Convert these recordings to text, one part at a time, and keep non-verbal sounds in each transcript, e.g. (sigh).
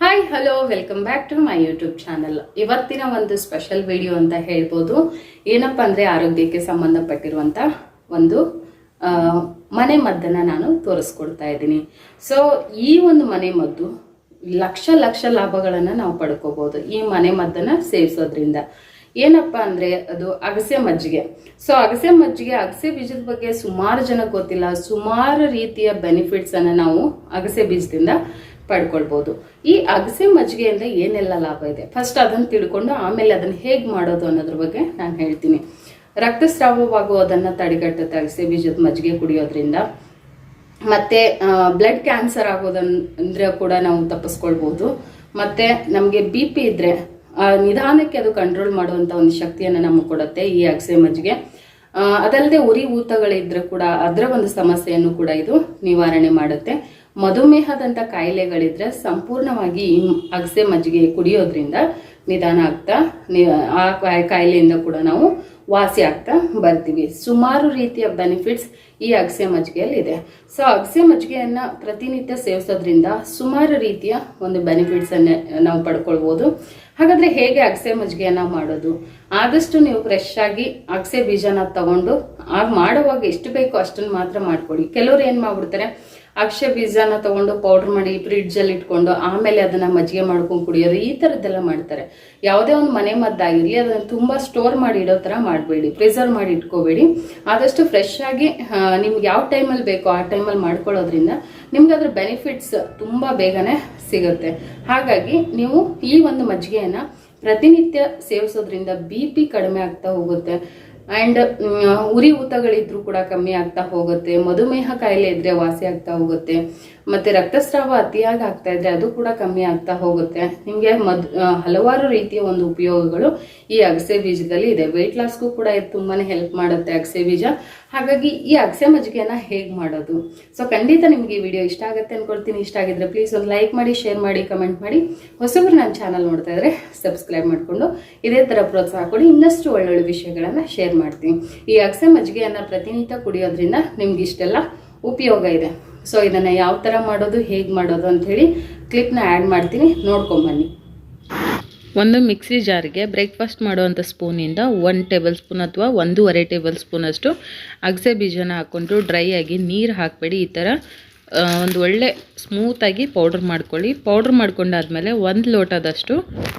Hi hello welcome back to my YouTube channel ಇವತ್ತಿನ ಒಂದು special video ಅಂತ ಹೇಳ್ಬೋದು. ಏನಪ್ಪ ಅಂದರೆ ಆರೋಗ್ಯಕ್ಕೆ ಸಂಬಂಧಪಟ್ಟಿರುವಂಥ ಒಂದು ಮನೆ ಮದ್ದನ್ನು ನಾನು ತೋರಿಸ್ಕೊಡ್ತಾ ಇದ್ದೀನಿ. ಸೊ ಈ ಒಂದು ಮನೆ ಮದ್ದು ಲಕ್ಷ ಲಕ್ಷ ಲಾಭಗಳನ್ನು ನಾವು ಪಡ್ಕೋಬೋದು ಈ ಮನೆ ಮದ್ದನ್ನು ಸೇವಿಸೋದ್ರಿಂದ. ಏನಪ್ಪ ಅಂದರೆ ಅದು ಅಗಸೆ ಮಜ್ಜಿಗೆ. ಸೊ ಅಗಸೆ ಮಜ್ಜಿಗೆ ಅಗಸೆ ಬೀಜದ ಬಗ್ಗೆ ಸುಮಾರು ಜನ ಗೊತ್ತಿಲ್ಲ. ಸುಮಾರು ರೀತಿಯ ಬೆನಿಫಿಟ್ಸನ್ನು ನಾವು ಅಗಸೆ ಬೀಜದಿಂದ ಪಡ್ಕೊಳ್ಬೋದು. ಈ ಅಗಸೆ ಮಜ್ಜಿಗೆಯಿಂದ ಏನೆಲ್ಲ ಲಾಭ ಇದೆ? ಫಸ್ಟ್ ಅದನ್ನು ತಿಳ್ಕೊಂಡು ಆಮೇಲೆ ಅದನ್ನು ಹೇಗೆ ಮಾಡೋದು ಅನ್ನೋದ್ರ ಬಗ್ಗೆ ನಾನು ಹೇಳ್ತೀನಿ. ರಕ್ತಸ್ರಾವವಾಗುವುದನ್ನು ತಡೆಗಟ್ಟುತ್ತೆ ಅಗಸೆ ಬೀಜದ ಮಜ್ಜಿಗೆ ಕುಡಿಯೋದ್ರಿಂದ. ಮತ್ತೆ ಬ್ಲಡ್ ಕ್ಯಾನ್ಸರ್ ಆಗೋದಂದ್ರೆ ಕೂಡ ನಾವು ತಪ್ಪಿಸ್ಕೊಳ್ಬೋದು. ಮತ್ತೆ ನಮಗೆ ಬಿ ಪಿ ಇದ್ರೆ ಆ, ನಿಧಾನಕ್ಕೆ ಅದು ಕಂಟ್ರೋಲ್ ಮಾಡುವಂತ ಒಂದು ಶಕ್ತಿಯನ್ನು ನಮಗೆ ಕೊಡುತ್ತೆ ಈ ಅಗಸೆ ಮಜ್ಜಿಗೆ. ಅದಲ್ಲದೆ ಉರಿ ಊತಗಳಿದ್ರೆ ಕೂಡ ಅದರ ಒಂದು ಸಮಸ್ಯೆಯನ್ನು ಕೂಡ ಇದು ನಿವಾರಣೆ ಮಾಡುತ್ತೆ. ಮಧುಮೇಹದಂತ ಕಾಯಿಲೆಗಳಿದ್ರೆ ಸಂಪೂರ್ಣವಾಗಿ ಅಗಸೆ ಮಜ್ಜಿಗೆ ಕುಡಿಯೋದ್ರಿಂದ ನಿಧಾನ ಆಗ್ತಾ ಆ ಕಾಯಿ- ಕಾಯಿಲೆಯಿಂದ ಕೂಡ ನಾವು ವಾಸಿ ಆಗ್ತಾ ಬರ್ತೀವಿ. ಸುಮಾರು ರೀತಿಯ ಬೆನಿಫಿಟ್ಸ್ ಈ ಅಗಸೆ ಮಜ್ಜಿಗೆಯಲ್ಲಿ ಇದೆ ಸೊ ಅಗಸೆ ಮಜ್ಜಿಗೆಯನ್ನು ಪ್ರತಿನಿತ್ಯ ಸೇವಿಸೋದ್ರಿಂದ ಸುಮಾರು ರೀತಿಯ ಒಂದು ಬೆನಿಫಿಟ್ಸ್ ಅನ್ನ ನಾವು ಪಡ್ಕೊಳ್ಬೋದು. ಹಾಗಾದರೆ ಹೇಗೆ ಅಗಸೆ ಮಜ್ಜಿಗೆಯನ್ನು ಮಾಡೋದು? ಆದಷ್ಟು ನೀವು ಫ್ರೆಶ್ ಆಗಿ ಅಗಸೆ ಬೀಜನ ತಗೊಂಡು, ಆಗ ಮಾಡುವಾಗ ಎಷ್ಟು ಬೇಕೋ ಅಷ್ಟನ್ನು ಮಾತ್ರ ಮಾಡ್ಕೊಳ್ಳಿ ಕೆಲವರು ಏನು ಮಾಡ್ಬಿಡ್ತಾರೆ ಅಕ್ಷೆ ಬೀಜನ ತಗೊಂಡು ಪೌಡರ್ ಮಾಡಿ ಫ್ರಿಡ್ಜ್ ಅಲ್ಲಿ ಇಟ್ಕೊಂಡು ಆಮೇಲೆ ಅದನ್ನ ಮಜ್ಜಿಗೆ ಮಾಡ್ಕೊಂಡು ಕುಡಿಯೋದು ಈ ತರದ್ದೆಲ್ಲ ಮಾಡ್ತಾರೆ. ಯಾವುದೇ ಒಂದು ಮನೆ ಮದ್ದಾಗಿರ್ಲಿ, ಅದನ್ನ ತುಂಬಾ ಸ್ಟೋರ್ ಮಾಡಿ ಇಡೋ ತರ ಮಾಡಬೇಡಿ ಪ್ರಿಸರ್ವ್ ಮಾಡಿ ಇಟ್ಕೋಬೇಡಿ. ಆದಷ್ಟು ಫ್ರೆಶ್ ಆಗಿ ನಿಮ್ಗೆ ಯಾವ ಟೈಮಲ್ಲಿ ಬೇಕೋ ಆ ಟೈಮಲ್ಲಿ ಮಾಡ್ಕೊಳ್ಳೋದ್ರಿಂದ ನಿಮ್ಗೆ ಅದ್ರ ಬೆನಿಫಿಟ್ಸ್ ತುಂಬಾ ಬೇಗನೆ ಸಿಗುತ್ತೆ. ಹಾಗಾಗಿ ನೀವು ಈ ಒಂದು ಮಜ್ಜಿಗೆಯನ್ನ ಪ್ರತಿನಿತ್ಯ ಸೇವಿಸೋದ್ರಿಂದ ಬಿ ಪಿ ಕಡಿಮೆ ಆಗ್ತಾ ಹೋಗುತ್ತೆ. ಅಂಡ್ ಉರಿ ಊತಗಳಿದ್ರು ಕೂಡ ಕಮ್ಮಿ ಆಗ್ತಾ ಹೋಗುತ್ತೆ ಮಧುಮೇಹ ಕಾಯಿಲೆ ಇದ್ರೆ ವಾಸಿ ಆಗ್ತಾ ಹೋಗುತ್ತೆ. ಮತ್ತೆ ರಕ್ತಸ್ರಾವ ಅತಿಯಾಗಿ ಆಗ್ತಾ ಇದ್ರೆ ಅದು ಕೂಡ ಕಮ್ಮಿ ಆಗ್ತಾ ಹೋಗುತ್ತೆ. ನಿಮಗೆ ಮದ್ ಹಲವಾರು ರೀತಿಯ ಒಂದು ಉಪಯೋಗಗಳು ಈ ಅಗಸೆ ಬೀಜದಲ್ಲಿ ಇದೆ. ವೆಯ್ಟ್ ಲಾಸ್ಗೂ ಕೂಡ ಇದು ತುಂಬಾನೇ ಹೆಲ್ಪ್ ಮಾಡುತ್ತೆ ಅಗಸೆ ಬೀಜ. ಹಾಗಾಗಿ ಈ ಅಗಸೆ ಮಜ್ಜಿಗೆಯನ್ನ ಹೇಗೆ ಮಾಡೋದು? ಸೊ ಖಂಡಿತ ನಿಮಗೆ ಈ ವಿಡಿಯೋ ಇಷ್ಟ ಆಗುತ್ತೆ ಅನ್ಕೊಳ್ತೀನಿ. ಇಷ್ಟ ಆಗಿದ್ರೆ ಪ್ಲೀಸ್ ಒಂದು ಲೈಕ್ ಮಾಡಿ ಶೇರ್ ಮಾಡಿ ಕಮೆಂಟ್ ಮಾಡಿ. ಹೊಸಬ್ರು ನನ್ನ ಚಾನಲ್ ನೋಡ್ತಾ ಇದ್ರೆ ಸಬ್ಸ್ಕ್ರೈಬ್ ಮಾಡಿಕೊಂಡು ಇದೇ ಥರ ಪ್ರೋತ್ಸಾಹ ಕೊಡಿ. ಇನ್ನಷ್ಟು ಒಳ್ಳೊಳ್ಳೆ ವಿಷಯಗಳನ್ನು ಶೇರ್ ಮಾಡ್ತೀನಿ. ಈ ಅಗಸೆ ಮಜ್ಜಿಗೆಯನ್ನು ಪ್ರತಿನಿತ್ಯ ಕುಡಿಯೋದ್ರಿಂದ ನಿಮ್ಗೆ ಇಷ್ಟೆಲ್ಲ ಉಪಯೋಗ ಇದೆ. ಸೊ ಇದನ್ನು ಯಾವ ಥರ ಮಾಡೋದು, ಹೇಗೆ ಮಾಡೋದು ಅಂತ ಹೇಳಿ ಕ್ಲಿಪ್ನ ಆ್ಯಡ್ ಮಾಡ್ತೀನಿ. ನೋಡ್ಕೊಂಬನ್ನಿ ಒಂದು ಮಿಕ್ಸಿ ಜಾರ್ಗೆ ಬ್ರೇಕ್ಫಾಸ್ಟ್ ಮಾಡುವಂಥ ಸ್ಪೂನಿಂದ ಒನ್ ಟೇಬಲ್ ಸ್ಪೂನ್ ಅಥವಾ ಒಂದೂವರೆ ಟೇಬಲ್ ಸ್ಪೂನಷ್ಟು ಅಗಸೆ ಬೀಜನ ಹಾಕ್ಕೊಂಡು ಡ್ರೈ ಆಗಿ ನೀರು ಹಾಕಬೇಡಿ. ಈ ಥರ ಒಂದು ಒಳ್ಳೆ ಸ್ಮೂತಾಗಿ ಪೌಡ್ರ್ ಮಾಡ್ಕೊಳ್ಳಿ. ಪೌಡ್ರ್ ಮಾಡ್ಕೊಂಡಾದ್ಮೇಲೆ ಒಂದು ಲೋಟದಷ್ಟು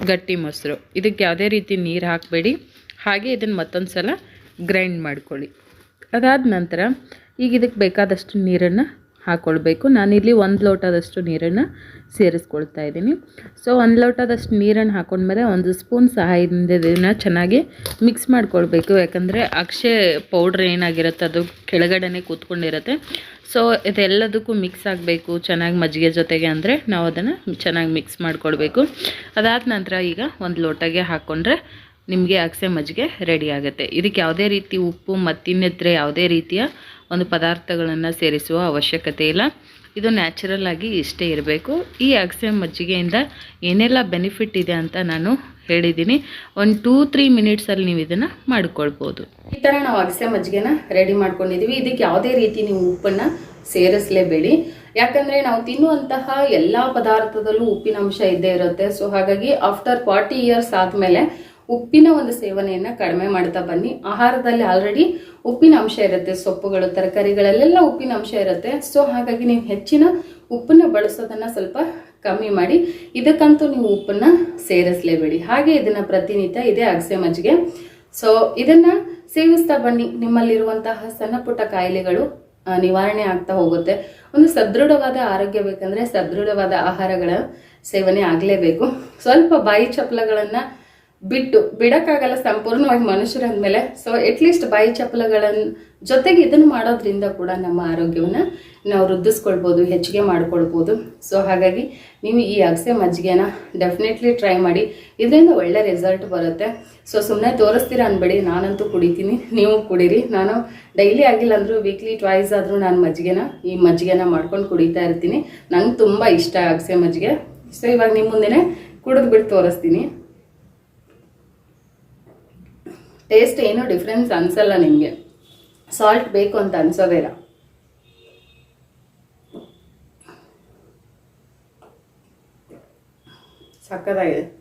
ಗಟ್ಟಿ ಮೊಸರು. ಇದಕ್ಕೆ ಯಾವುದೇ ರೀತಿ ನೀರು ಹಾಕಬೇಡಿ. ಹಾಗೆ ಇದನ್ನು ಮತ್ತೊಂದು ಸಲ ಗ್ರೈಂಡ್ ಮಾಡ್ಕೊಳ್ಳಿ. ಅದಾದ ನಂತರ ಈಗ ಇದಕ್ಕೆ ಬೇಕಾದಷ್ಟು ನೀರನ್ನು ಹಾಕ್ಕೊಳ್ಬೇಕು ನಾನಿಲ್ಲಿ ಒಂದು ಲೋಟದಷ್ಟು ನೀರನ್ನು ಸೇರಿಸ್ಕೊಳ್ತಾ ಇದ್ದೀನಿ. ಸೊ ಒಂದು ಲೋಟದಷ್ಟು ನೀರನ್ನು ಹಾಕೊಂಡ್ಮೇಲೆ ಒಂದು ಸ್ಪೂನ್ ಸಹಾಯದಿಂದ ಇದನ್ನು ಚೆನ್ನಾಗಿ ಮಿಕ್ಸ್ ಮಾಡ್ಕೊಳ್ಬೇಕು. ಯಾಕಂದರೆ ಅಕ್ಷೆ ಪೌಡ್ರ್ ಏನಾಗಿರುತ್ತೆ ಅದು ಕೆಳಗಡೆನೇ ಕೂತ್ಕೊಂಡಿರುತ್ತೆ. ಸೊ ಇದೆಲ್ಲದಕ್ಕೂ ಮಿಕ್ಸ್ ಆಗಬೇಕು. ಚೆನ್ನಾಗಿ ಮಜ್ಜಿಗೆ ಜೊತೆಗೆ ಅಂದರೆ ನಾವು ಅದನ್ನು ಚೆನ್ನಾಗಿ ಮಿಕ್ಸ್ ಮಾಡ್ಕೊಳ್ಬೇಕು. ಅದಾದ ನಂತರ ಈಗ ಒಂದು ಲೋಟಗೆ ಹಾಕ್ಕೊಂಡ್ರೆ ನಿಮಗೆ ಅಗಸೆ ಮಜ್ಜಿಗೆ ರೆಡಿ ಆಗುತ್ತೆ. ಇದಕ್ಕೆ ಯಾವುದೇ ರೀತಿ ಉಪ್ಪು ಮತ್ತಿನ್ನಿದ್ರೆ ಯಾವುದೇ ರೀತಿಯ ಒಂದು ಪದಾರ್ಥಗಳನ್ನು ಸೇರಿಸುವ ಅವಶ್ಯಕತೆ ಇಲ್ಲ. ಇದು ನ್ಯಾಚುರಲ್ ಆಗಿ ಇಷ್ಟೇ ಇರಬೇಕು. ಈ ಅಗಸೆ ಮಜ್ಜಿಗೆಯಿಂದ ಏನೆಲ್ಲ ಬೆನಿಫಿಟ್ ಇದೆ ಅಂತ ನಾನು ಹೇಳಿದ್ದೀನಿ. ಒಂದು ಟೂ, ತ್ರೀ ಮಿನಿಟ್ಸಲ್ಲಿ ನೀವು ಇದನ್ನು ಮಾಡ್ಕೊಳ್ಬೋದು. ಈ ಥರ ನಾವು ಅಗಸೆ ಮಜ್ಜಿಗೆನ ರೆಡಿ ಮಾಡ್ಕೊಂಡಿದ್ದೀವಿ ಇದಕ್ಕೆ ಯಾವುದೇ ರೀತಿ ನೀವು ಉಪ್ಪನ್ನು ಸೇರಿಸಲೇಬೇಡಿ. ಯಾಕಂದರೆ ನಾವು ತಿನ್ನುವಂತಹ ಎಲ್ಲ ಪದಾರ್ಥದಲ್ಲೂ ಉಪ್ಪಿನ ಅಂಶ ಇದ್ದೇ ಇರುತ್ತೆ. ಸೊ ಹಾಗಾಗಿ ಆಫ್ಟರ್ ಫಾರ್ಟಿ ಇಯರ್ಸ್ ಆದಮೇಲೆ ಉಪ್ಪಿನ ಒಂದು ಸೇವನೆಯನ್ನು ಕಡಿಮೆ ಮಾಡ್ತಾ ಬನ್ನಿ. ಆಹಾರದಲ್ಲಿ ಆಲ್ರೆಡಿ ಉಪ್ಪಿನ ಅಂಶ ಇರುತ್ತೆ, ಸೊಪ್ಪುಗಳು, ತರಕಾರಿಗಳಲ್ಲೆಲ್ಲ ಉಪ್ಪಿನ ಅಂಶ ಇರುತ್ತೆ. ಸೊ ಹಾಗಾಗಿ ನೀವು ಹೆಚ್ಚಿನ ಉಪ್ಪನ್ನ ಬಳಸೋದನ್ನ ಸ್ವಲ್ಪ ಕಮ್ಮಿ ಮಾಡಿ. ಇದಕ್ಕಂತೂ ನೀವು ಉಪ್ಪನ್ನ ಸೇರಿಸಲೇಬೇಡಿ. ಹಾಗೆ ಇದನ್ನ ಪ್ರತಿನಿತ್ಯ ಇದೆ ಅಗಸೆ ಮಜ್ಜಿಗೆ ಸೊ ಇದನ್ನ ಸೇವಿಸ್ತಾ ಬನ್ನಿ. ನಿಮ್ಮಲ್ಲಿರುವಂತಹ ಸಣ್ಣ ಪುಟ್ಟ ಕಾಯಿಲೆಗಳು ನಿವಾರಣೆ ಆಗ್ತಾ ಹೋಗುತ್ತೆ. ಒಂದು ಸದೃಢವಾದ ಆರೋಗ್ಯ ಬೇಕಂದ್ರೆ ಸದೃಢವಾದ ಆಹಾರಗಳ ಸೇವನೆ ಆಗಲೇಬೇಕು. ಸ್ವಲ್ಪ ಬಾಯಿ ಚಪ್ಪಲಗಳನ್ನ ಬಿಟ್ಟು ಬಿಡೋಕ್ಕಾಗಲ್ಲ ಸಂಪೂರ್ಣವಾಗಿ ಮನುಷ್ಯರಂದ್ಮೇಲೆ. ಸೊ ಅಟ್ಲೀಸ್ಟ್ ಬಾಯಿ ಚಪ್ಪಲಗಳನ್ನು ಜೊತೆಗೆ ಇದನ್ನು ಮಾಡೋದ್ರಿಂದ ಕೂಡ ನಮ್ಮ ಆರೋಗ್ಯವನ್ನು ನಾವು ವೃದ್ಧಿಸ್ಕೊಳ್ಬೋದು, ಹೆಚ್ಚಿಗೆ ಮಾಡ್ಕೊಳ್ಬೋದು. ಸೊ ಹಾಗಾಗಿ ನೀವು ಈ ಅಗಸೆ ಮಜ್ಜಿಗೆನ ಡೆಫಿನೆಟ್ಲಿ ಟ್ರೈ ಮಾಡಿ. ಇದರಿಂದ ಒಳ್ಳೆ ರಿಸಲ್ಟ್ ಬರುತ್ತೆ. ಸೊ ಸುಮ್ಮನೆ ತೋರಿಸ್ತೀರಾ ಅನ್ಬೇಡಿ, ನಾನಂತೂ ಕುಡಿತೀನಿ, ನೀವು ಕುಡೀರಿ. ನಾನು ಡೈಲಿ ಆಗಿಲ್ಲ ಅಂದರೂ ವೀಕ್ಲಿ ಟ್ವೈಸ್ ಆದರೂ ನಾನು ಮಜ್ಜಿಗೆನ, ಈ ಮಜ್ಜಿಗೆನ ಮಾಡ್ಕೊಂಡು ಕುಡಿತಾ ಇರ್ತೀನಿ. ನಂಗೆ ತುಂಬ ಇಷ್ಟ ಅಗಸೆ ಮಜ್ಜಿಗೆ. ಸೊ ಇವಾಗ ನಿಮ್ಮ ಮುಂದೆನೆ ಕುಡಿದು ಬಿಟ್ಟು ತೋರಿಸ್ತೀನಿ. ಟೇಸ್ಟ್ ಏನೂ ಡಿಫ್ರೆನ್ಸ್ ಅನ್ಸಲ್ಲ ನಿಮಗೆ. ಸಾಲ್ಟ್ ಬೇಕು ಅಂತ ಅನ್ಸೋದೇ ಇಲ್ಲ. ಸಖತ್ತಾಗಿದೆ.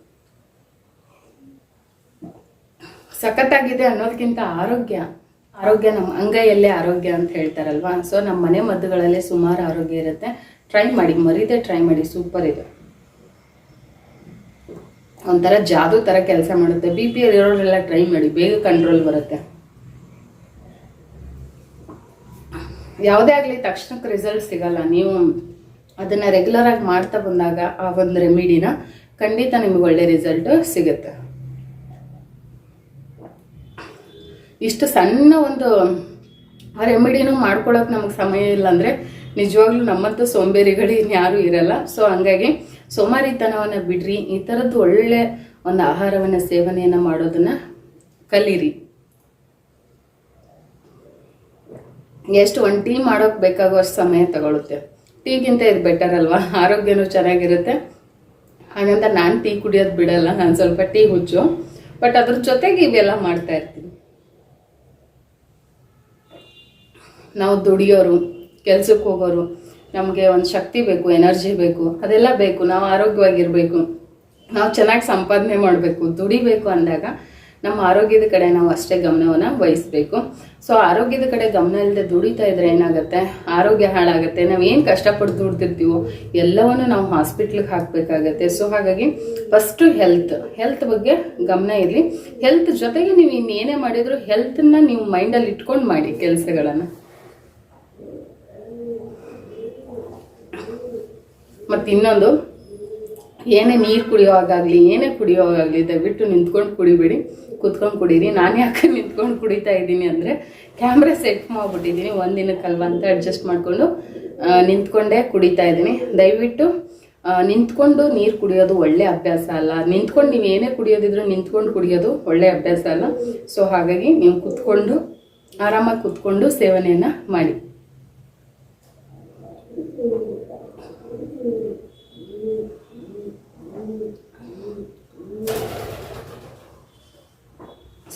ಸಖತ್ತಾಗಿದೆ ಅನ್ನೋದಕ್ಕಿಂತ ಆರೋಗ್ಯ. ಆರೋಗ್ಯ ನಮ್ಮ ಅಂಗೈಯಲ್ಲೇ ಆರೋಗ್ಯ ಅಂತ ಹೇಳ್ತಾರಲ್ವಾ? ಸೊ ನಮ್ಮ ಮನೆ ಮದ್ದುಗಳಲ್ಲೇ ಸುಮಾರು ಆರೋಗ್ಯ ಇರುತ್ತೆ. ಟ್ರೈ ಮಾಡಿ ಮರೀದೆ ಟ್ರೈ ಮಾಡಿ ಸೂಪರ್ ಇದೆ. ಒಂಥರ ಜಾದು ಥರ ಕೆಲಸ ಮಾಡುತ್ತೆ. ಬಿ ಪಿ ಇರೋರೆಲ್ಲ ಟ್ರೈ ಮಾಡಿ, ಬೇಗ ಕಂಟ್ರೋಲ್ ಬರುತ್ತೆ. ಯಾವುದೇ ಆಗಲಿ ತಕ್ಷಣಕ್ಕೆ ರಿಸಲ್ಟ್ ಸಿಗಲ್ಲ. ನೀವು ಅದನ್ನು ರೆಗ್ಯುಲರ್ ಆಗಿ ಮಾಡ್ತಾ ಬಂದಾಗ ಆ ಒಂದು ರೆಮಿಡಿನ ಖಂಡಿತ ನಿಮ್ಗೆ ಒಳ್ಳೆ ರಿಸಲ್ಟ್ ಸಿಗುತ್ತೆ. ಇಷ್ಟು ಸಣ್ಣ ಒಂದು ಆ ರೆಮಿಡಿನೂ ಮಾಡ್ಕೊಳಕ್ಕೆ ನಮಗೆ ಸಮಯ ಇಲ್ಲ ಅಂದರೆ ನಿಜವಾಗ್ಲೂ ನಮ್ಮಂತ ಸೋಂಬೇರಿಗಳು ಇನ್ಯಾರೂ ಇರಲ್ಲ. ಸೊ ಹಂಗಾಗಿ ಸೋಮಾರಿತನವನ್ನು ಬಿಡ್ರಿ. ಈ ಥರದ್ದು ಒಳ್ಳೆ ಒಂದು ಆಹಾರವನ್ನು, ಸೇವನೆಯನ್ನು ಮಾಡೋದನ್ನು ಕಲೀರಿ. ಎಷ್ಟು ಒಂದು ಟೀ ಮಾಡೋಕ್ಕೆ ಬೇಕಾಗುವಷ್ಟು ಸಮಯ ತಗೊಳುತ್ತೆ. ಟೀಗಿಂತ ಇದು ಬೆಟರ್ ಅಲ್ವಾ? ಆರೋಗ್ಯನೂ ಚೆನ್ನಾಗಿರುತ್ತೆ. ಹಾಗಂತ ನಾನು ಟೀ ಕುಡಿಯೋದು ಬಿಡಲ್ಲ. ನಾನು ಸ್ವಲ್ಪ ಟೀ ಹುಚ್ಚು. ಬಟ್ ಅದ್ರ ಜೊತೆಗೆ ಇವೆಲ್ಲ ಮಾಡ್ತಾ ಇರ್ತೀನಿ. ನಾವು ದುಡಿಯೋರು. ಕೆಲ್ಸಕ್ಕೆ ಹೋಗೋರು, ನಮಗೆ ಒಂದು ಶಕ್ತಿ ಬೇಕು, ಎನರ್ಜಿ ಬೇಕು, ಅದೆಲ್ಲ ಬೇಕು. ನಾವು ಆರೋಗ್ಯವಾಗಿರಬೇಕು. ನಾವು ಚೆನ್ನಾಗಿ ಸಂಪಾದನೆ ಮಾಡಬೇಕು. ದುಡಿಬೇಕು ಅಂದಾಗ ನಮ್ಮ ಆರೋಗ್ಯದ ಕಡೆ ನಾವು ಅಷ್ಟೇ ಗಮನವನ್ನು ವಹಿಸ್ಬೇಕು. ಸೊ ಆರೋಗ್ಯದ ಕಡೆ ಗಮನ ಇಲ್ಲದೆ ದುಡಿತಾ ಇದ್ರೆ ಏನಾಗುತ್ತೆ? ಆರೋಗ್ಯ ಹಾಳಾಗುತ್ತೆ. ನಾವು ಏನು ಕಷ್ಟಪಟ್ಟು ದುಡ್ದಿರ್ತೀವೋ, ಎಲ್ಲವನ್ನು ನಾವು ಹಾಸ್ಪಿಟ್ಲಿಗೆ ಹಾಕಬೇಕಾಗತ್ತೆ. ಸೊ ಹಾಗಾಗಿ ಫಸ್ಟು ಹೆಲ್ತ್ ಹೆಲ್ತ್ ಬಗ್ಗೆ ಗಮನ ಇರಲಿ. ಹೆಲ್ತ್ ಜೊತೆಗೆ ನೀವು ಇನ್ನೇನೇ ಮಾಡಿದರೂ ಹೆಲ್ತನ್ನ ನೀವು ಮೈಂಡಲ್ಲಿ ಇಟ್ಕೊಂಡು ಮಾಡಿ ಕೆಲಸಗಳನ್ನು. ಮತ್ತು ಇನ್ನೊಂದು, ಏನೇ ನೀರು ಕುಡಿಯೋವಾಗಲಿ ಏನೇ ಕುಡಿಯೋವಾಗಲಿ ದಯವಿಟ್ಟು ನಿಂತ್ಕೊಂಡು ಕುಡಿಬೇಡಿ. ಕುತ್ಕೊಂಡು ಕುಡೀರಿ. ನಾನು ಯಾಕೆ ನಿಂತ್ಕೊಂಡು ಕುಡಿತಾ ಇದ್ದೀನಿ ಅಂದರೆ ಕ್ಯಾಮ್ರಾ ಸೆಟ್ ಮಾಡಿಬಿಟ್ಟಿದ್ದೀನಿ. ಒಂದು ಅಂತ ಅಡ್ಜಸ್ಟ್ ಮಾಡಿಕೊಂಡು ನಿಂತ್ಕೊಂಡೇ ಕುಡಿತಾ ಇದ್ದೀನಿ. ದಯವಿಟ್ಟು ನಿಂತ್ಕೊಂಡು ನೀರು ಕುಡಿಯೋದು ಒಳ್ಳೆ ಅಭ್ಯಾಸ ಅಲ್ಲ. ನಿಂತ್ಕೊಂಡು ನೀವು ಏನೇ ಕುಡಿಯೋದಿದ್ರು ನಿಂತ್ಕೊಂಡು ಕುಡಿಯೋದು ಒಳ್ಳೆ ಅಭ್ಯಾಸ ಅಲ್ಲ. ಸೊ ಹಾಗಾಗಿ ನೀವು ಕುತ್ಕೊಂಡು, ಆರಾಮಾಗಿ ಕುತ್ಕೊಂಡು ಸೇವನೆಯನ್ನು ಮಾಡಿ.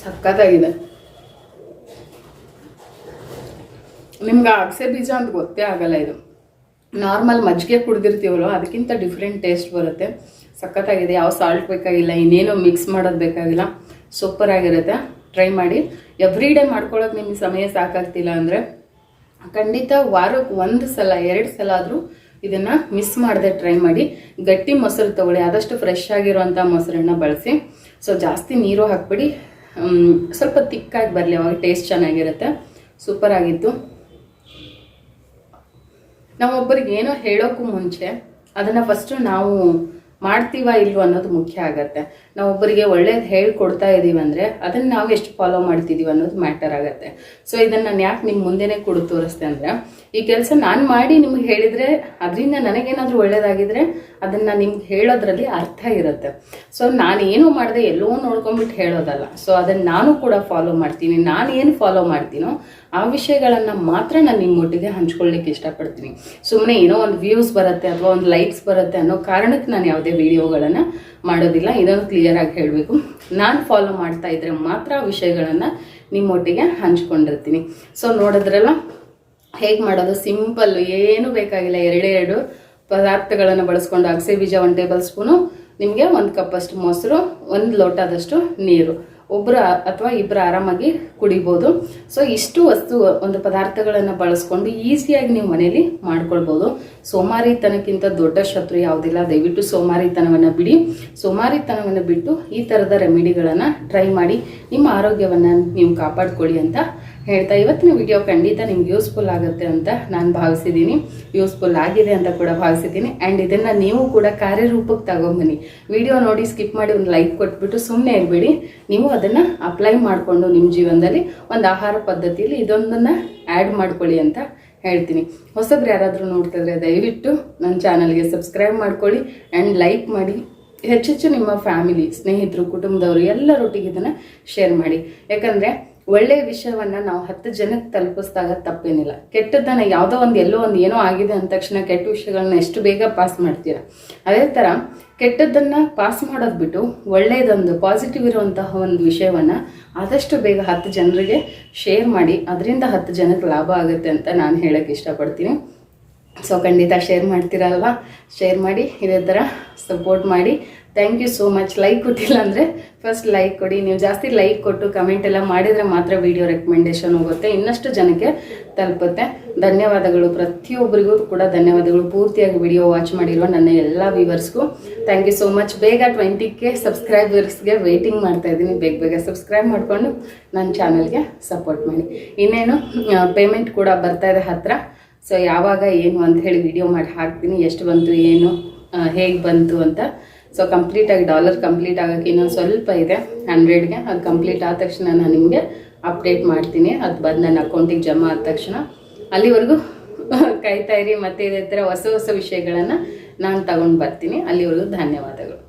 ಸಖತ್ತಾಗಿದೆ. ನಿಮ್ಗೆ ಅಗಸೆ ಬೀಜ ಅಂತ ಗೊತ್ತೇ ಆಗಲ್ಲ ಇದು. ನಾರ್ಮಲ್ ಮಜ್ಜಿಗೆ ಕುಡ್ದಿರ್ತೀವಲ್ವ, ಅದಕ್ಕಿಂತ ಡಿಫ್ರೆಂಟ್ ಟೇಸ್ಟ್ ಬರುತ್ತೆ. ಸಖತ್ತಾಗಿದೆ, ಯಾವ ಸಾಲ್ಟ್ ಬೇಕಾಗಿಲ್ಲ, ಇನ್ನೇನು ಮಿಕ್ಸ್ ಮಾಡೋದು ಬೇಕಾಗಿಲ್ಲ. ಸೂಪರ್ ಆಗಿರುತ್ತೆ. ಟ್ರೈ ಮಾಡಿ. ಎವ್ರಿ ಡೇ ಮಾಡ್ಕೊಳ್ಳೋಕೆ ನಿಮಗೆ ಸಮಯ ಸಾಕಾಗ್ತಿಲ್ಲ ಅಂದರೆ ಖಂಡಿತ ವಾರಕ್ಕೆ ಒಂದು ಸಲ, ಎರಡು ಸಲ ಆದರೂ ಇದನ್ನು ಮಿಸ್ ಮಾಡದೆ ಟ್ರೈ ಮಾಡಿ. ಗಟ್ಟಿ ಮೊಸರು ತಗೊಳ್ಳಿ. ಆದಷ್ಟು ಫ್ರೆಶ್ ಆಗಿರುವಂಥ ಮೊಸರನ್ನ ಬಳಸಿ. ಸೊ ಜಾಸ್ತಿ ನೀರು ಹಾಕ್ಬಿಡಿ. ಸ್ವಲ್ಪ ತಿಕ್ಕಾಗಿ ಬರಲಿ, ಅವಾಗ ಟೇಸ್ಟ್ ಚೆನ್ನಾಗಿರುತ್ತೆ. ಸೂಪರ್ ಆಗಿತ್ತು. ನಾವೊಬ್ಬರಿಗೆ ಏನೋ ಹೇಳೋಕ್ಕೂ ಮುಂಚೆ ಅದನ್ನು ಫಸ್ಟು ನಾವು ಮಾಡ್ತೀವ ಇಲ್ವೋ ಅನ್ನೋದು ಮುಖ್ಯ ಆಗತ್ತೆ. ನಾವೊಬ್ಬರಿಗೆ ಒಳ್ಳೇದು ಹೇಳ್ಕೊಡ್ತಾ ಇದ್ದೀವಿ ಅಂದರೆ ಅದನ್ನು ನಾವು ಎಷ್ಟು ಫಾಲೋ ಮಾಡ್ತಿದ್ದೀವಿ ಅನ್ನೋದು ಮ್ಯಾಟರ್ ಆಗುತ್ತೆ. ಸೊ ಇದನ್ನು ನಾನು ಯಾಕೆ ನಿಮ್ಮ ಮುಂದೆನೇ ಕೊಡು ತೋರಿಸ್ತೆ ಅಂದರೆ, ಈ ಕೆಲಸ ನಾನು ಮಾಡಿ ನಿಮಗೆ ಹೇಳಿದರೆ, ಅದರಿಂದ ನನಗೇನಾದರೂ ಒಳ್ಳೇದಾಗಿದ್ರೆ ಅದನ್ನು ನಿಮ್ಗೆ ಹೇಳೋದ್ರಲ್ಲಿ ಅರ್ಥ ಇರುತ್ತೆ. ಸೊ ನಾನು ಏನು ಮಾಡಿದೆ ಎಲ್ಲೋ ನೋಡ್ಕೊಂಬಿಟ್ಟು ಹೇಳೋದಲ್ಲ. ಸೊ ಅದನ್ನು ನಾನು ಕೂಡ ಫಾಲೋ ಮಾಡ್ತೀನಿ. ನಾನು ಏನು ಫಾಲೋ ಮಾಡ್ತೀನೋ ಆ ವಿಷಯಗಳನ್ನು ಮಾತ್ರ ನಾನು ನಿಮ್ಮ ಒಟ್ಟಿಗೆ ಹಂಚ್ಕೊಳ್ಳಿಕ್ಕೆ ಇಷ್ಟಪಡ್ತೀನಿ. ಸುಮ್ಮನೆ ಏನೋ ಒಂದು ವ್ಯೂಸ್ ಬರುತ್ತೆ ಅಥವಾ ಒಂದು ಲೈಕ್ಸ್ ಬರುತ್ತೆ ಅನ್ನೋ ಕಾರಣಕ್ಕೆ ನಾನು ಯಾವುದೇ ವಿಡಿಯೋಗಳನ್ನು ಮಾಡೋದಿಲ್ಲ. ಇದನ್ನು ಕ್ಲಿಯರ್ ಆಗಿ ಹೇಳಬೇಕು. ನಾನು ಫಾಲೋ ಮಾಡ್ತಾ ಇದ್ರೆ ಮಾತ್ರ ಆ ವಿಷಯಗಳನ್ನು ನಿಮ್ಮೊಟ್ಟಿಗೆ ಹಂಚ್ಕೊಂಡಿರ್ತೀನಿ. ಸೊ ನೋಡಿದ್ರಲ್ಲ? ಹೇಗೆ ಮಾಡೋದು? ಸಿಂಪಲ್ಲು ಏನು ಬೇಕಾಗಿಲ್ಲ. ಎರಡೆರಡು ಎರಡು ಪದಾರ್ಥಗಳನ್ನು ಬಳಸ್ಕೊಂಡು ಅಗಸೆ ಬೀಜ ಒಂದು ಟೇಬಲ್ ಸ್ಪೂನು ನಿಮಗೆ ಒಂದು ಕಪ್ಪಷ್ಟು ಮೊಸರು ಒಂದು ಲೋಟದಷ್ಟು ನೀರು. ಒಬ್ಬರು ಅಥವಾ ಇಬ್ಬರು ಆರಾಮಾಗಿ ಕುಡಿಬೋದು. ಸೊ ಇಷ್ಟು ವಸ್ತು, ಒಂದು ಪದಾರ್ಥಗಳನ್ನು ಬಳಸ್ಕೊಂಡು ಈಸಿಯಾಗಿ ನೀವು ಮನೇಲಿ ಮಾಡ್ಕೊಳ್ಬೋದು. ಸೋಮಾರಿತನಕ್ಕಿಂತ ದೊಡ್ಡ ಶತ್ರು ಯಾವುದಿಲ್ಲ. ದಯವಿಟ್ಟು ಸೋಮಾರಿತನವನ್ನು ಬಿಡಿ. ಸೋಮಾರಿತನವನ್ನು ಬಿಟ್ಟು ಈ ಥರದ ರೆಮಿಡಿಗಳನ್ನು ಟ್ರೈ ಮಾಡಿ. ನಿಮ್ಮ ಆರೋಗ್ಯವನ್ನು ನೀವು ಕಾಪಾಡ್ಕೊಳ್ಳಿ ಅಂತ ಹೇಳ್ತಾ ಇವತ್ತಿನ ವಿಡಿಯೋ ಖಂಡಿತ ನಿಮ್ಗೆ ಯೂಸ್ಫುಲ್ ಆಗುತ್ತೆ ಅಂತ ನಾನು ಭಾವಿಸಿದ್ದೀನಿ. ಯೂಸ್ಫುಲ್ ಆಗಿದೆ ಅಂತ ಕೂಡ ಭಾವಿಸಿದ್ದೀನಿ. ಆ್ಯಂಡ್ ಇದನ್ನು ನೀವು ಕೂಡ ಕಾರ್ಯರೂಪಕ್ಕೆ ತಗೊಂಬನ್ನಿ. ವಿಡಿಯೋ ನೋಡಿ ಸ್ಕಿಪ್ ಮಾಡಿ ಒಂದು ಲೈಕ್ ಕೊಟ್ಬಿಟ್ಟು ಸುಮ್ಮನೆ ಇರಬೇಡಿ. ನೀವು ಅದನ್ನು ಅಪ್ಲೈ ಮಾಡಿಕೊಂಡು ನಿಮ್ಮ ಜೀವನದಲ್ಲಿ ಒಂದು ಆಹಾರ ಪದ್ಧತಿಯಲ್ಲಿ ಇದೊಂದನ್ನು ಆ್ಯಡ್ ಮಾಡ್ಕೊಳ್ಳಿ ಅಂತ ಹೇಳ್ತೀನಿ. ಹೊಸಬ್ರು ಯಾರಾದರೂ ನೋಡ್ತಿದ್ರೆ ದಯವಿಟ್ಟು ನನ್ನ ಚಾನಲ್ಗೆ ಸಬ್ಸ್ಕ್ರೈಬ್ ಮಾಡ್ಕೊಳ್ಳಿ ಆ್ಯಂಡ್ ಲೈಕ್ ಮಾಡಿ. ಹೆಚ್ಚೆಚ್ಚು ನಿಮ್ಮ ಫ್ಯಾಮಿಲಿ ಸ್ನೇಹಿತರು, ಕುಟುಂಬದವರು ಎಲ್ಲರೊಟ್ಟಿಗೆ ಇದನ್ನು ಶೇರ್ ಮಾಡಿ. ಯಾಕಂದರೆ ಒಳ್ಳೆಯ ವಿಷಯವನ್ನು ನಾವು ಹತ್ತು ಜನಕ್ಕೆ ತಲುಪಿಸಿದಾಗ ತಪ್ಪೇನಿಲ್ಲ. ಕೆಟ್ಟದ್ದನ್ನು ಯಾವುದೋ ಒಂದು ಎಲ್ಲೋ ಒಂದು ಏನೋ ಆಗಿದೆ ಅಂದ ತಕ್ಷಣ ಕೆಟ್ಟ ವಿಷಯಗಳನ್ನ ಎಷ್ಟು ಬೇಗ ಪಾಸ್ ಮಾಡ್ತೀರ? ಅದೇ ಥರ ಕೆಟ್ಟದ್ದನ್ನು ಪಾಸ್ ಮಾಡೋದು ಬಿಟ್ಟು ಒಳ್ಳೆಯದೊಂದು ಪಾಸಿಟಿವ್ ಇರುವಂತಹ ಒಂದು ವಿಷಯವನ್ನು ಆದಷ್ಟು ಬೇಗ ಹತ್ತು ಜನರಿಗೆ ಶೇರ್ ಮಾಡಿ, ಅದರಿಂದ ಹತ್ತು ಜನಕ್ಕೆ ಲಾಭ ಆಗುತ್ತೆ ಅಂತ ನಾನು ಹೇಳೋಕ್ಕೆ ಇಷ್ಟಪಡ್ತೀನಿ. ಸೊ ಖಂಡಿತ ಶೇರ್ ಮಾಡ್ತೀರಲ್ವಾ? ಶೇರ್ ಮಾಡಿ, ಇದೇ ಥರ ಸಪೋರ್ಟ್ ಮಾಡಿ. Thank you so much like ಕೊಟ್ಟಿಲ್ಲ ಅಂದರೆ ಫಸ್ಟ್ ಲೈಕ್ ಕೊಡಿ. ನೀವು ಜಾಸ್ತಿ ಲೈಕ್ ಕೊಟ್ಟು ಕಮೆಂಟ್ ಎಲ್ಲ ಮಾಡಿದರೆ ಮಾತ್ರ ವಿಡಿಯೋ ರೆಕಮೆಂಡೇಶನ್ ಹೋಗುತ್ತೆ. ಇನ್ನಷ್ಟು ಜನಕ್ಕೆ ತಲುಪುತ್ತೆ. ಧನ್ಯವಾದಗಳು. ಪ್ರತಿಯೊಬ್ಬರಿಗೂ ಕೂಡ ಧನ್ಯವಾದಗಳು. ಪೂರ್ತಿಯಾಗಿ ವಿಡಿಯೋ ವಾಚ್ ಮಾಡಿರುವ ನನ್ನ ಎಲ್ಲ ವ್ಯೂವರ್ಸ್ಗೂ ಥ್ಯಾಂಕ್ ಯು ಸೋ ಮಚ್ ಬೇಗ ಟ್ವೆಂಟಿಗೆ ಸಬ್ಸ್ಕ್ರೈಬರ್ಸ್ಗೆ ವೇಟಿಂಗ್ ಮಾಡ್ತಾ ಇದ್ದೀನಿ. ಬೇಗ ಬೇಗ ಸಬ್ಸ್ಕ್ರೈಬ್ ಮಾಡಿಕೊಂಡು ನನ್ನ ಚಾನಲ್ಗೆ ಸಪೋರ್ಟ್ ಮಾಡಿ. ಇನ್ನೇನು ಪೇಮೆಂಟ್ ಕೂಡ ಬರ್ತಾ ಇದೆ ಹತ್ತಿರ ಸೊ ಯಾವಾಗ, ಏನು ಅಂತ ಹೇಳಿ ವಿಡಿಯೋ ಮಾಡಿ ಹಾಕ್ತೀನಿ. ಎಷ್ಟು ಬಂತು, ಏನು ಹೇಗೆ ಬಂತು ಅಂತ. ಸೊ ಕಂಪ್ಲೀಟಾಗಿ ಡಾಲರ್ ಕಂಪ್ಲೀಟ್ ಆಗೋಕ್ಕೆ ಇನ್ನೊಂದು ಸ್ವಲ್ಪ ಇದೆ ಹಂಡ್ರೆಡ್ಗೆ ಅದು ಕಂಪ್ಲೀಟ್ ಆದ ತಕ್ಷಣ ನಾನು ನಿಮಗೆ ಅಪ್ಡೇಟ್ ಮಾಡ್ತೀನಿ. ಅದು ಬಂದು ನನ್ನ ಅಕೌಂಟಿಗೆ ಜಮಾ ಆದ ತಕ್ಷಣ. ಅಲ್ಲಿವರೆಗೂ (laughs) ಕಾಯ್ತಾ ಇರಿ ಮತ್ತೆ ಇದೇ ಥರ ಹೊಸ ಹೊಸ ವಿಷಯಗಳನ್ನು ನಾನು ತಗೊಂಡು ಬರ್ತೀನಿ. ಅಲ್ಲಿವರೆಗೂ ಧನ್ಯವಾದಗಳು.